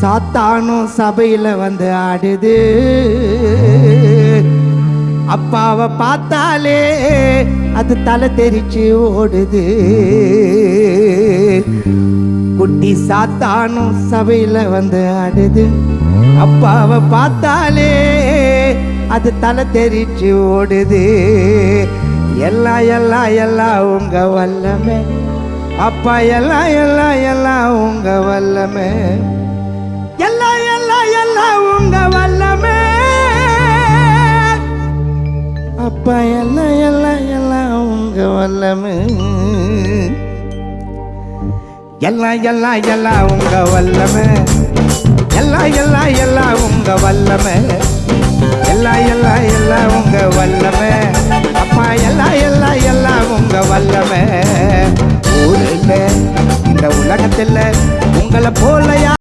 சாத்தானும் சபையில வந்து ஆடுது. அப்பாவை பார்த்தாலே அது தலை தெரிச்சு ஓடுது. குட்டி சாத்தானும் சபையில வந்து ஆடுது. அப்பாவை பார்த்தாலே அது தலை தெரிச்சு ஓடுது. எல்லாம் எல்லாம் எல்லாம் உங்க வல்லமே. அப்பா எல்லாம் எல்லாம் எல்லாம் உங்க வல்லமே. அப்பா எல்லாம் எல்லாம் எல்லாம் உங்க வல்லமு. எல்லாம் எல்லாம் எல்லாம் உங்க வல்லம. எல்லாம் எல்லாம் எல்லாம் உங்க வல்லமே. எல்லாம் எல்லாம் எல்லாம் உங்க வல்லமே. அப்பா எல்லாம் எல்லாம் எல்லாம் உங்க வல்லமே. ஊரில் இந்த உலகத்தில் உங்களை போலயா